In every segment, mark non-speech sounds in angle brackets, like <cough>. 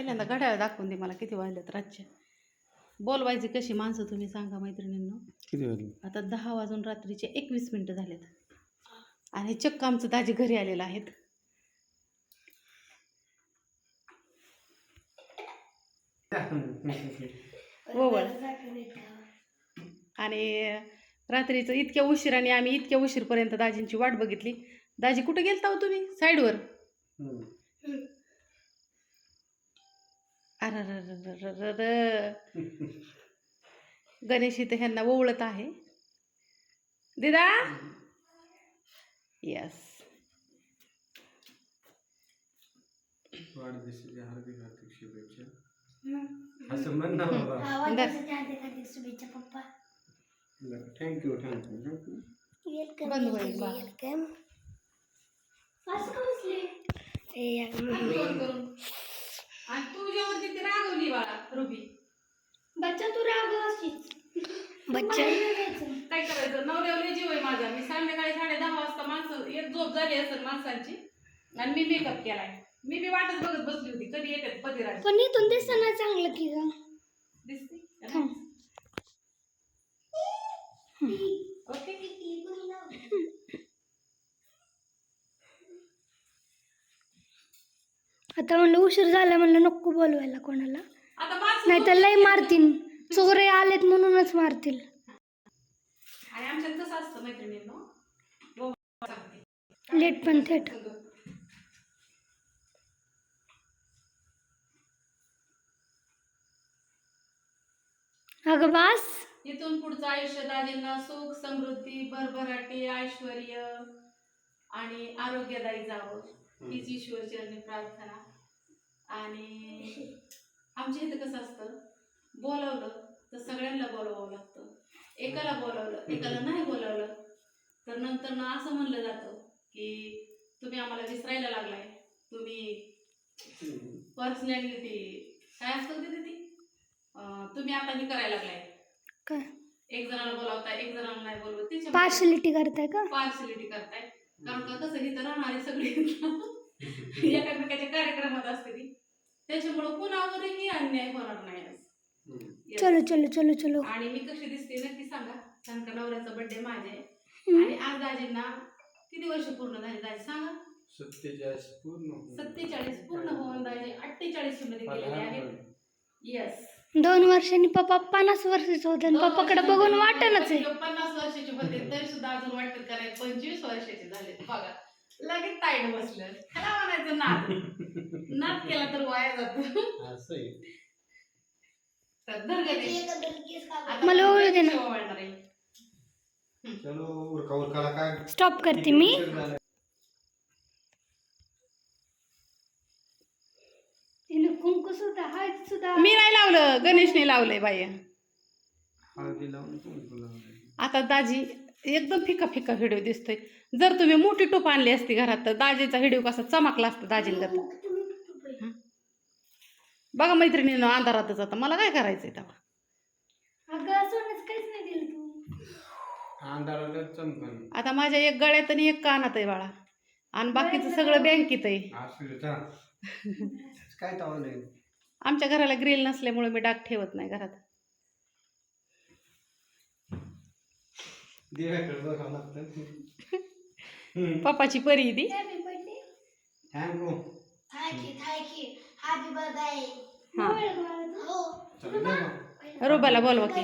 पहिल्यांदा घड्याळ दाखवून दे मला किती वाजल्यात रातच्या बोलवायची कशी माणसं तुम्ही सांगा मैत्रिणींनो. किती वाजले? आता दहा वाजून रात्रीचे एकवीस मिनटं झालेत. आणि चक्क आमचं दाजी घरी आलेलं आहेत. ओवळ आणि रात्रीचं इतक्या उशिराने आम्ही इतक्या उशीरपर्यंत दाजींची वाट बघितली. दाजी कुठे गेलता हो तुम्ही? साईडवर? अर गणेश इथे ह्यांना ओवळत आहे दिदा यस वाढदिवसाच्या हार्दिक हार्दिक शुभेच्छा असं म्हण ना बाबा शुभेच्छा पप्पा थँक्यू थँक्यू वेलकम बंद होईल वेलकम असं ए आणि तू जेवण तिथे रागवली बाळा रुबी बच्चा तू राग अशीच बच्चा काय करायचं? नवऱ्यावर जीव आहे माझा. मी संध्याकाळी साडे दहा वाजता माणसं एक झोप झाली असेल माणसांची आणि मी मेकअप केलाय. मी बी वाटच बघत बसली होती. कधी येतात पतिराज? पण इथून दिसताना चांगलं की ग. दिसते. ओके. आता म्हणलं उशीर झाला म्हणलं नको बोलवायला कोणाला. नाही तर लय मारतील. चोरे आलेत म्हणूनच मारतील. आणि आमच्यात कसं असतं मैत्रिणींनो. लेट पण थेट. अगं बास. इथून पुढचं आयुष्य दाजींना सुख समृद्धी भरभराटी ऐश्वर आणि आरोग्यदायी जावं. हीच ईश्वरचरणी प्रार्थना. आणि आमच्या इथं कसं असतं? बोलावलं तर सगळ्यांना बोलवावं लागतं. एकाला बोलावलं एकाला नाही बोलावलं. तर नंतर ना असं म्हणलं जातं की तुम्ही आम्हाला विसरायला लागलाय. तुम्ही पर्सनॅलिटी काय असतं तिथे ती? अं, तुम्ही आता हे करायला लागलाय. काय? एक जणाला बोलावताय एक जणाला नाही बोलवत. त्याच्या पार्शलिटी करताय का? पार्सलिटी करताय. कारण का कसं इथं राहणारी सगळी <laughs> एकामेकाच्या कार्यक्रमात असते ती. त्याच्यामुळं कुणावरही अन्याय होणार नाही. चलो चलो चलो चलो. आणि मी कशी दिसते नक्की सांगा. कारण का नवऱ्याचा बर्थडे माझा. आहे. आणि आज दाजींना किती वर्ष पूर्ण झाले दाजी? सांगा. सत्तेचाळीस पूर्ण सत्तेचाळीस पूर्ण होऊन दाजी अठ्ठेचाळीसमध्ये गेलेले आहेत. येस दोन वर्षांनी पप्पा पन्नास वर्षाचे होते आणि पप्पाकडे बघून वाटणच आहे. पन्नास वर्षाचे होते तरी सुद्धा अजून वाटत का नाही? पंचवीस वर्षाचे झाले बघा. लगेच ताईड बसलं. त्याला म्हणायचं नाद. <laughs> नाद केला तर वाया जातो. असं आहे. तर धर गणेश. आता मला ओळख दे ना. शेवा वळणार आहे. चलो उरका उरकाला काय स्टॉप करते मी उशीर झाला. तिने कुंकू सुद्धा हळद सुद्धा मी नाही लावलं गणेशने लावलंय बाई हळदी लावून कुंकू लावलं. आता दाजी एकदम फिका फिका व्हिडिओ दिसतोय जर तुम्ही मोठी टोप आणली असती घरात तर दाजीचा व्हिडिओ कसा चमकला असता दाजींगत बघा मैत्रिणीनं अंधारातच आता. मला काय करायचंय तेव्हा? अगं सोनच काहीच नाही दिलं तू. चमकन आता माझ्या एक गळ्यात आणि एक कानात आहे बाळा. आणि बाकीचं सगळं बँकेत आहे. असू का <laughs> काय तावलं आमच्या घराला ग्रिल नसल्यामुळे मी डाग ठेवत नाही घरात. देवाकडे बघावं लागतं. <laughs> पप्पाची परी आहे ती. हा. हो. रुबाला बोलवा की.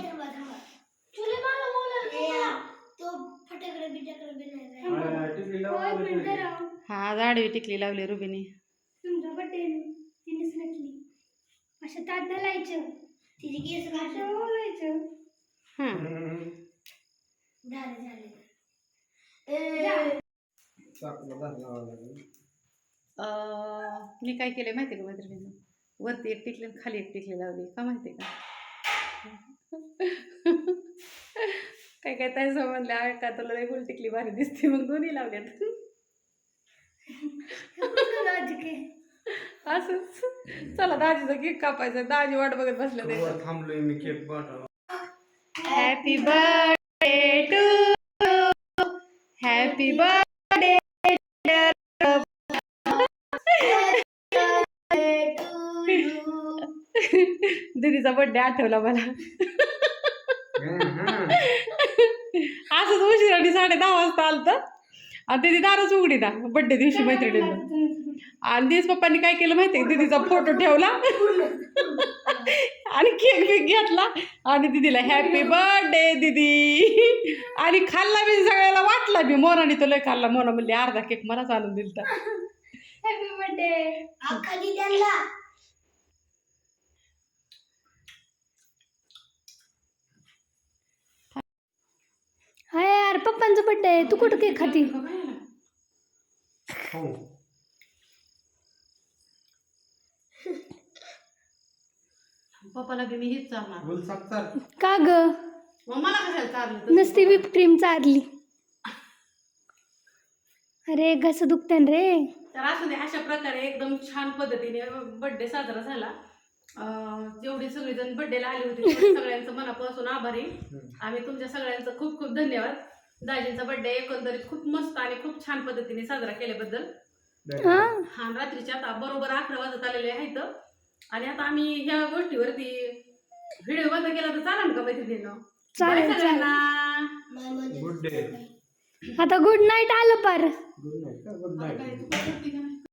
हा आज आडवी टिकली लावली रुबीने. असं ताट घालायचं तिचे केस घालून. बोलायचं हा. झाले. झाले मी काय केलंय माहिती का मैत्रिणीनं वरती एक टिकली आणि खाली एक टिकली लावली का माहिती का? <laughs> काय काय ताई समजले का तुला लई फुल टिकली भारी दिसते मग दोन्ही लावल्यात. <laughs> असंच. चला दाजीचा केक कापायचा दाजी वाट बघत वर थांबलोय मी cake happy birthday to happy birthday <laughs> दीदीचा birthday आठवला मला. हं, असंच उशिराने साडे दहा वाजता आलतं. आणि दीदी दारच उघडी ना बर्थडे दिवशी मैत्रिणीला. आणि दिस पप्पांनी काय केलं माहितीये? दीदीचा फोटो ठेवला. आणि केक बिक घेतला. आणि दीदीला हॅपी बर्थडे दीदी. आणि खाल्ला मी सगळ्याला वाटला मी मोनाने तो लय खाल्ला. मोना म्हणली अर्धा केक मलाच आणून दिलता. <laughs> हॅपी बर्थडे खाली त्यांना हाय यार पप्पांचा बर्थडे आहे तू कुठं केक खाती? हो. पप्पाला बी मी हीच चालणार. का ग? मग मला कशाला चाललं नसती चारली. अरे घस दुखते रे. तर असू दे अशा प्रकारे एकदम छान पद्धतीने बर्थडे साजरा झाला. अं, जेवढी सगळेजण बर्थडेला आली होती तेवढे <laughs> सगळ्यांचं मनापासून आभारी. आम्ही तुमच्या सगळ्यांचं खूप खूप धन्यवाद. दाजींचा बर्थडे एकंदरीत खूप मस्त आणि खूप छान पद्धतीने साजरा केल्याबद्दल. हा? हा रात्रीच्या आता बरोबर अकरा वाजत आलेले आहेत. आणि आता आम्ही ह्या गोष्टीवरती व्हिडिओ बंद केला तर चालेल का मैत्रिणीनं? चालेल, सगळ्यांना. गुड डे आता गुड नाईट आलं पार. Good night